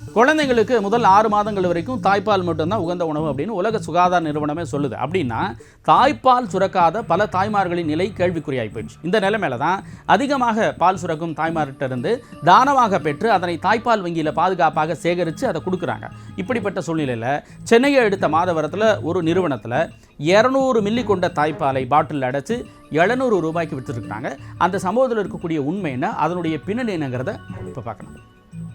குழந்தைங்களுக்கு முதல் ஆறு மாதங்கள் வரைக்கும் தாய்ப்பால் மட்டும்தான் உகந்த உணவு அப்படின்னு உலக சுகாதார நிறுவனமே சொல்லுது. அப்படின்னா தாய்ப்பால் சுரக்காத பல தாய்மார்களின் நிலை கேள்விக்குறியாகி போயிடுச்சு. இந்த நிலைமையில தான் அதிகமாக பால் சுரக்கும் தாய்மார்கிட்ட இருந்து தானமாக பெற்று அதனை தாய்ப்பால் வங்கியில் பாதுகாப்பாக சேகரித்து அதை கொடுக்குறாங்க. இப்படிப்பட்ட சூழ்நிலையில் சென்னையை எடுத்த மாதவரத்தில் ஒரு நிறுவனத்தில் இரநூறு மில்லி கொண்ட தாய்ப்பாலை பாட்டிலில் அடைச்சி எழுநூறு ரூபாய்க்கு விற்றுருக்குறாங்க அந்த சம்பவத்தில் இருக்கக்கூடிய உண்மை என்ன? அதனுடைய பின்னணி என்னங்கிறத இப்போ பார்க்கலாம்.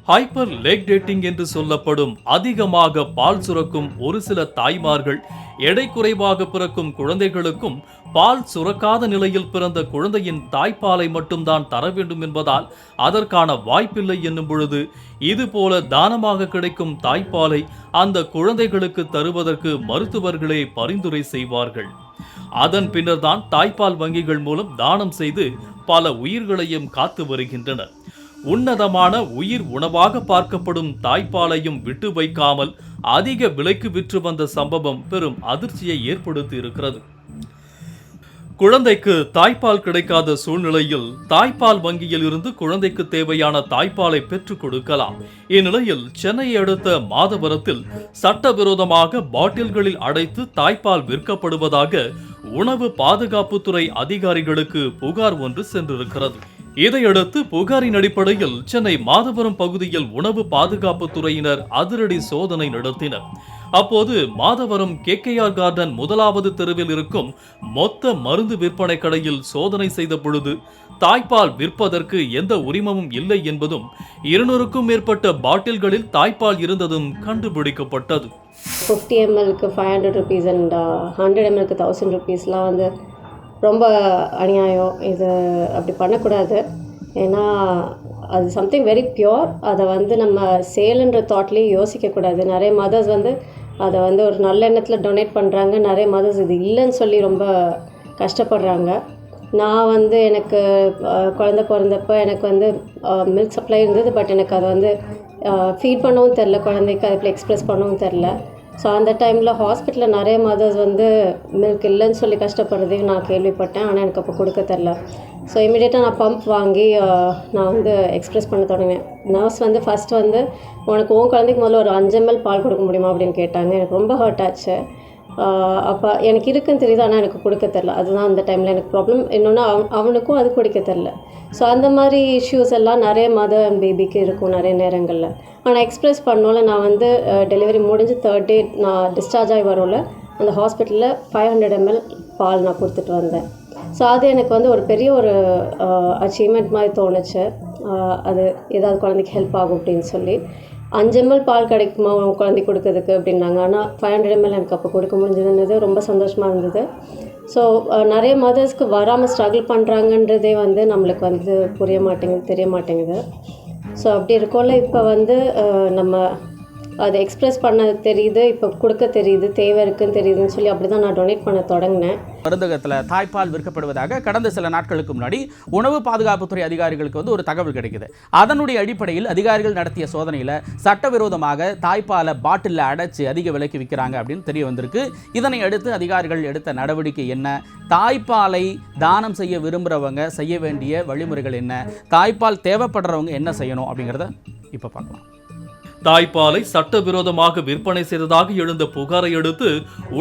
ஹைப்பர் லெக் டேட்டிங் என்று சொல்லப்படும் அதிகமாக பால் சுரக்கும் ஒரு சில தாய்மார்கள் எடை குறைவாக பிறக்கும் குழந்தைகளுக்கும் பால் சுரக்காத நிலையில் பிறந்த குழந்தையின் தாய்ப்பாலை மட்டும்தான் தர வேண்டும் என்பதால் அதற்கான வாய்ப்பில்லை என்னும் பொழுது இதுபோல தானமாக கிடைக்கும் தாய்ப்பாலை அந்த குழந்தைகளுக்கு தருவதற்கு மருத்துவர்களே பரிந்துரை செய்வார்கள். அதன் பின்னர்தான் தாய்ப்பால் வங்கிகள் மூலம் தானம் செய்து பல உயிர்களையும் காத்து வருகின்றனர். உன்னதமான உயிர் உணவாக பார்க்கப்படும் தாய்ப்பாலையும் விட்டு வைக்காமல் அதிக விலைக்கு விற்று வந்த சம்பவம் பெரும் அதிர்ச்சியை ஏற்படுத்தி இருக்கிறது. குழந்தைக்கு தாய்ப்பால் கிடைக்காத சூழ்நிலையில் தாய்ப்பால் வங்கியில் இருந்து குழந்தைக்கு தேவையான தாய்ப்பாலை பெற்றுக் கொடுக்கலாம். இந்நிலையில் சென்னையை அடுத்த மாதவரத்தில் சட்டவிரோதமாக பாட்டில்களில் அடைத்து தாய்ப்பால் விற்கப்படுவதாக உணவு பாதுகாப்புத்துறை அதிகாரிகளுக்கு புகார் ஒன்று சென்றிருக்கிறது. இதையடுத்து புகாரின் அடிப்படையில் சென்னை மாதவரம் பகுதியில் உணவு பாதுகாப்பு துறையினர் அதிரடி சோதனை நடத்தினர். அப்போது மாதவரம் கேகேஆர் கார்டன் முதலாவது தெருவில் இருக்கும் மொத்த மருந்து விற்பனை கடையில் சோதனை செய்த பொழுது தாய்ப்பால் விற்பதற்கு எந்த உரிமமும் இல்லை என்பதும் இருநூறுக்கும் மேற்பட்ட பாட்டில்களில் தாய்ப்பால் இருந்ததும் கண்டுபிடிக்கப்பட்டது. Fifty எம்எல்க்கு five hundred rupees and hundred எம்எல்க்கு thousand ருபீஸ்லாம் வந்து ரொம்ப அநியாயம். இது அப்படி பண்ணக்கூடாது. ஏன்னா அது சம்திங் வெரி பியோர் அதை வந்து நம்ம சேலுன்ற தாட்லேயே யோசிக்கக்கூடாது. நிறைய மதர்ஸ் வந்து அதை வந்து ஒரு நல்ல எண்ணத்தில் டொனேட் பண்ணுறாங்க நிறைய மதர்ஸ் இது இல்லைன்னு சொல்லி ரொம்ப கஷ்டப்படுறாங்க. நான் வந்து எனக்கு குழந்த பிறந்தப்போ எனக்கு வந்து மில்க் சப்ளை இருந்தது பட் எனக்கு அதை வந்து ஃபீட் பண்ணவும் தெரில குழந்தைக்கு அதுக்குள்ள எக்ஸ்ப்ரெஸ் பண்ணவும் தெரில ஸோ அந்த டைமில் ஹாஸ்பிட்டலில் நிறைய மதர்ஸ் வந்து மில்க் இல்லைன்னு சொல்லி கஷ்டப்படுறதையும் நான் கேள்விப்பட்டேன். ஆனால் எனக்கு அப்போ கொடுக்க தெரில. ஸோ இமீடியட்டாக நான் பம்ப் வாங்கி நான் வந்து எக்ஸ்ப்ரெஸ் பண்ண தொடங்கினேன். நர்ஸ் வந்து ஃபஸ்ட் வந்து உனக்கு உன் குழந்தைக்கு முதல்ல ஒரு அஞ்சு எம்எல் பால் கொடுக்க முடியுமா? அப்படின்னு கேட்டாங்க. எனக்கு ரொம்ப ஹர்ட் ஆச்சு. அப்போ எனக்கு இருக்குன்னு தெரியுது ஆனால் எனக்கு கொடுக்க தெரில அதுதான் அந்த டைமில் எனக்கு ப்ராப்ளம் இன்னொன்று அவன் அவனுக்கும் அது கொடுக்க தெரில ஸோ அந்த மாதிரி இஷ்யூஸ் எல்லாம் நிறைய மதர் அண்ட் பேபிக்கு இருக்கும் நிறைய நேரங்களில். ஆனால் எக்ஸ்ப்ரெஸ் பண்ணோல நான் வந்து டெலிவரி முடிஞ்சு தேர்ட் டே நான் டிஸ்சார்ஜ் ஆகி வரோல அந்த ஹாஸ்பிட்டலில் ஃபைவ் ஹண்ட்ரட் எம்எல் பால் நான் கொடுத்துட்டு வந்தேன். ஸோ அது எனக்கு வந்து ஒரு பெரிய ஒரு அச்சீவ்மெண்ட் மாதிரி தோணுச்சு. அது ஏதாவது குழந்தைக்கு ஹெல்ப் ஆகும் அப்படின்னு சொல்லி. அஞ்சு எம்எல் பால் கிடைக்குமா குழந்தை கொடுக்கறதுக்கு அப்படின்னாங்க. ஆனால் ஃபைவ் ஹண்ட்ரட் எம்எல் எனக்கு அப்போ கொடுக்க முடிஞ்சதுன்றது ரொம்ப சந்தோஷமாக இருந்தது. ஸோ நிறைய மதர்ஸ்க்கு வராமல் ஸ்ட்ரகிள் பண்ணுறாங்கன்றதே வந்து நம்மளுக்கு வந்து புரிய மாட்டேங்குது தெரிய மாட்டேங்குது. ஸோ அப்படி இருக்கோல இப்போ வந்து நம்ம அதை எக்ஸ்பிரஸ் பண்ண தெரியுது இப்போ கொடுக்க தெரியுது தேவை இருக்குன்னு தெரியுதுன்னு சொல்லி அப்படி தான் நான் டொனேட் பண்ண தொடங்கினேன். மருந்தகத்தில் தாய்ப்பால் விற்கப்படுவதாக கடந்த சில நாட்களுக்கு முன்னாடி உணவு பாதுகாப்புத்துறை அதிகாரிகளுக்கு வந்து ஒரு தகவல் கிடைக்குது. அதனுடைய அடிப்படையில் அதிகாரிகள் நடத்திய சோதனையில் சட்டவிரோதமாக தாய்ப்பாலை பாட்டிலில் அடைச்சி அதிக விலைக்கு விற்கிறாங்க அப்படின்னு தெரிய வந்திருக்கு. இதனை அடுத்து அதிகாரிகள் எடுத்த நடவடிக்கை என்ன? தாய்ப்பாலை தானம் செய்ய விரும்புகிறவங்க செய்ய வேண்டிய வழிமுறைகள் என்ன? தாய்ப்பால் தேவைப்படுறவங்க என்ன செய்யணும் அப்படிங்கிறத இப்போ பார்க்கலாம். தாய்ப்பாலை சட்டவிரோதமாக விற்பனை செய்ததாக எழுந்த புகாரை அடுத்து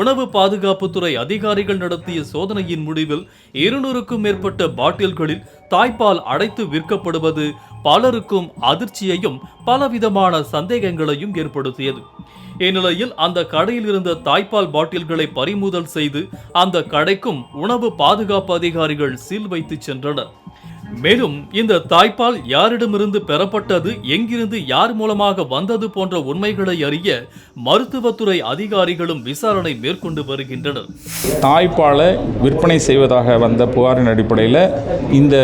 உணவு பாதுகாப்புத்துறை அதிகாரிகள் நடத்திய சோதனையின் முடிவில் இருநூறுக்கும் மேற்பட்ட பாட்டில்களில் தாய்ப்பால் அடைத்து விற்கப்படுவது பலருக்கும் அதிர்ச்சியையும் பலவிதமான சந்தேகங்களையும் ஏற்படுத்தியது. இந்நிலையில் அந்த கடையில் இருந்த தாய்ப்பால் பாட்டில்களை பறிமுதல் செய்து அந்த கடைக்கும் உணவு பாதுகாப்பு அதிகாரிகள் சீல் வைத்து சென்றனர். மேலும் இந்த தாய்ப்பால் யாரிடமிருந்து பெறப்பட்டது எங்கிருந்து யார் மூலமாக வந்தது போன்ற உண்மைகளை அறிய மருத்துவத்துறை அதிகாரிகளும் விசாரணை மேற்கொண்டு வருகின்றனர். தாய்ப்பாலை விற்பனை செய்வதாக வந்த புகாரின் அடிப்படையில் இந்த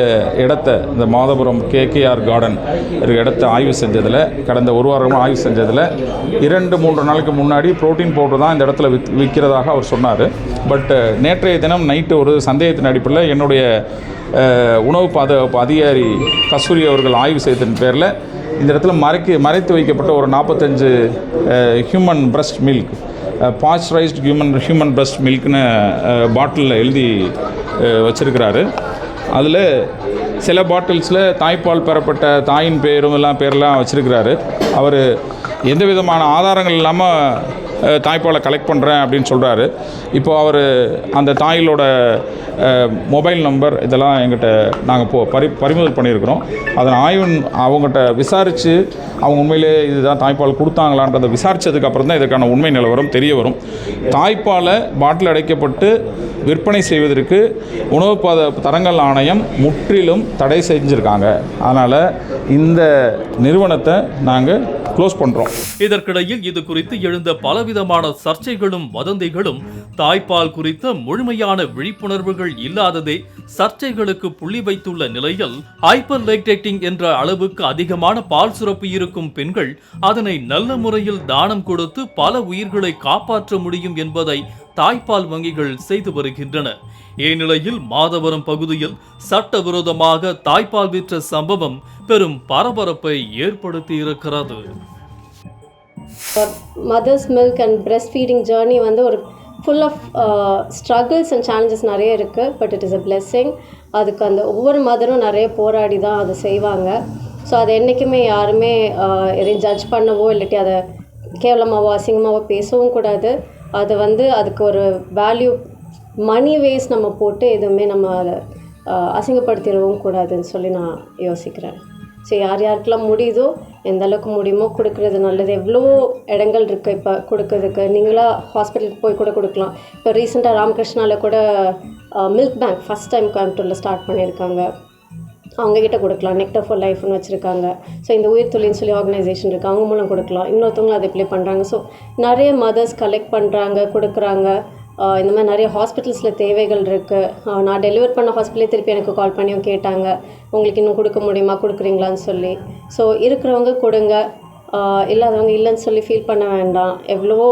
இடத்த இந்த மாதபுரம் கேகேஆர் கார்டன் இருக்க இடத்த ஆய்வு செஞ்சதில் கடந்த ஒரு வாரமாக ஆய்வு செஞ்சதில் இரண்டு மூன்று நாளுக்கு முன்னாடி புரோட்டீன் பவுடர் தான் இந்த இடத்துல விற்கிறதாக அவர் சொன்னார். பட் நேற்றைய தினம் நைட்டு ஒரு சந்தேகத்தின் அடிப்படையில் என்னுடைய உணவு பாதுகாப்பு அதிகாரி கஸ்தூரி அவர்கள் ஆய்வு செய்ததன் பேரில் இந்த இடத்துல மறைக்க மறைத்து வைக்கப்பட்ட ஒரு நாற்பத்தஞ்சு human breast milk pasteurised human human breast மில்க்னு பாட்டிலில் எழுதி வச்சுருக்கிறாரு. அதில் சில பாட்டில்ஸில் தாய்ப்பால் பெறப்பட்ட தாயின் பேரும் எல்லாம் பேரெல்லாம் வச்சுருக்கிறாரு. அவர் எந்த விதமான ஆதாரங்கள் இல்லாமல் தாய்ப்பாலை கலெக்ட் பண்ணுறேன் அப்படின்னு சொல்கிறாரு இப்போது அவர் அந்த தாயிலோட மொபைல் நம்பர் இதெல்லாம் எங்கிட்ட நாங்கள் போ பறி பறிமுதல் பண்ணியிருக்கிறோம். அதன் ஆய்வு அவங்ககிட்ட விசாரித்து அவங்க உண்மையிலே இதுதான் தாய்ப்பால் கொடுத்தாங்களான்றதை விசாரித்ததுக்கு அப்புறம் தான் இதற்கான உண்மை நிலவரம் தெரிய வரும். தாய்ப்பாலை பாட்டில் அடைக்கப்பட்டு விற்பனை செய்வதற்கு உணவு பத தரங்கள் ஆணையம் முற்றிலும் தடை செஞ்சுருக்காங்க. அதனால் இந்த நிறுவனத்தை நாங்கள் க்ளோஸ் பண்ணுறோம் இதற்கிடையில் இது குறித்து எழுந்த பலவிதமான சர்ச்சைகளும் வதந்திகளும் தாய்ப்பால் குறித்த முழுமையான விழிப்புணர்வுகள் இல்லாததே சர்ச்சைகளுக்கு புள்ளி வைத்துள்ள நிலையில் ஹைப்பர் லைக்டேட்டிங் என்ற அளவுக்கு அதிகமான பால் சுரப்பு இருக்கும் பெண்கள் அதனை நல்ல முறையில் தானம் கொடுத்து பல உயிர்களை காப்பாற்ற முடியும் என்பதை தாய்ப்பால் வங்கிகள் செய்து வருகின்றன. இந்நிலையில் மாதவரம் பகுதியில் சட்டவிரோதமாக தாய்ப்பால் விற்ற சம்பவம் பெரும் பரபரப்பை ஏற்படுத்தி இருக்கிறது mother's milk and breast feeding journey வந்து ஒரு full of struggles and challenges நிறைய இருக்குது but it is a blessing அதுக்கு அந்த ஒவ்வொரு மதரும் நிறைய போராடி தான் அதை செய்வாங்க. ஸோ அது என்றைக்குமே யாருமே uh, எதையும் ஜட்ஜ் பண்ணவோ இல்லாட்டி அதை கேவலமாகவோ அசிங்கமாகவோ பேசவும் கூடாது. அது வந்து அதுக்கு ஒரு வேல்யூ மணி வேஸ்ட் நம்ம போட்டு எதுவுமே நம்ம அதை அசிங்கப்படுத்திடவும் கூடாதுன்னு சொல்லி நான் யோசிக்கிறேன். ஸோ யார் யாருக்கெல்லாம் முடியுதோ எந்த அளவுக்கு முடியுமோ கொடுக்குறது நல்லது. எவ்வளோ இடங்கள் இருக்குது இப்போ கொடுக்கறதுக்கு. நீங்களாக ஹாஸ்பிட்டலுக்கு போய் கூட கொடுக்கலாம். இப்போ ரீசெண்டாக ராமகிருஷ்ணாவில் கூட மில்க் பேங்க் ஃபஸ்ட் டைம் கோயம்புத்தூரில் ஸ்டார்ட் பண்ணியிருக்காங்க. அவங்கக்கிட்ட கொடுக்கலாம். நெக்டர் ஃபார் லைஃப்னு வச்சுருக்காங்க. ஸோ இந்த உயிர் தொழில்னு சொல்லி ஆர்கனைசேஷன் இருக்குது அவங்க மூலம் கொடுக்கலாம். இன்னொருத்தவங்களும் அதை ப்ளே பண்ணுறாங்க ஸோ நிறைய மதர்ஸ் கலெக்ட் பண்ணுறாங்க கொடுக்குறாங்க. இந்த மாதிரி நிறைய ஹாஸ்பிட்டல்ஸில் தேவைகள் இருக்குது நான் டெலிவர் பண்ண ஹாஸ்பிட்டலே திருப்பி எனக்கு கால் பண்ணியும் கேட்டாங்க. உங்களுக்கு இன்னும் கொடுக்க முடியுமா? கொடுக்குறீங்களான்னு சொல்லி. ஸோ இருக்கிறவங்க கொடுங்க. இல்லாதவங்க இல்லைன்னு சொல்லி ஃபீல் பண்ண வேண்டாம். எவ்வளவோ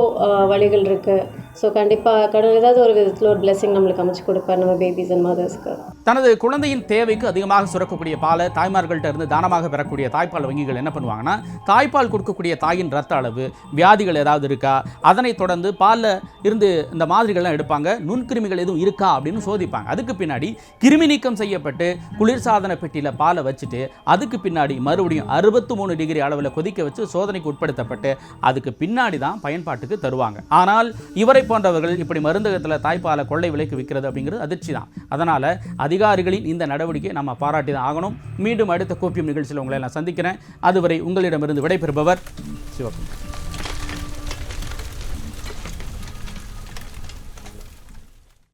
வழிகள் இருக்குது ஸோ கண்டிப்பாக கடவுள் ஏதாவது ஒரு விதத்தில் ஒரு blessing நம்மளுக்கு அமைச்சு கொடுப்பார் நம்ம பேபிஸ் அண்ட் மதர்ஸ்க்கு தனது குழந்தையின் தேவைக்கு அதிகமாக சுரக்கக்கூடிய பாலை தாய்மார்கள்ட்ட இருந்து தானமாக பெறக்கூடிய தாய்ப்பால் வங்கிகள் என்ன பண்ணுவாங்கன்னா தாய்ப்பால் கொடுக்கக்கூடிய தாயின் ரத்த அளவு வியாதிகள் ஏதாவது இருக்கா அதனை தொடர்ந்து பாலில் இருந்து இந்த மாதிரிகள்லாம் எடுப்பாங்க நுண்கிருமிகள் எதுவும் இருக்கா அப்படின்னு சோதிப்பாங்க. அதுக்கு பின்னாடி கிருமி நீக்கம் செய்யப்பட்டு குளிர்சாதன பெட்டியில் பாலை வச்சுட்டு அதுக்கு பின்னாடி மறுபடியும் அறுபத்து மூணு டிகிரி அளவில் கொதிக்க வச்சு சோதனைக்கு உட்படுத்தப்பட்டு அதுக்கு பின்னாடி தான் பயன்பாட்டுக்கு தருவாங்க. ஆனால் இவரை போன்றவர்கள் இப்படி மருந்தகத்தில் தாய்ப்பாலை கொள்ளை விலைக்கு விற்கிறது அப்படிங்கிறது அதிர்ச்சி தான். அதனால் அது அதிகாரிகளின் இந்த நடவடிக்கையை நம்ம பாராட்டி தான் ஆகணும். மீண்டும் அடுத்த கோப்பியம் நிகழ்ச்சியில் உங்களை நான் சந்திக்கிறேன். அதுவரை உங்களிடமிருந்து விடைபெறுபவர் சிவகுமார்.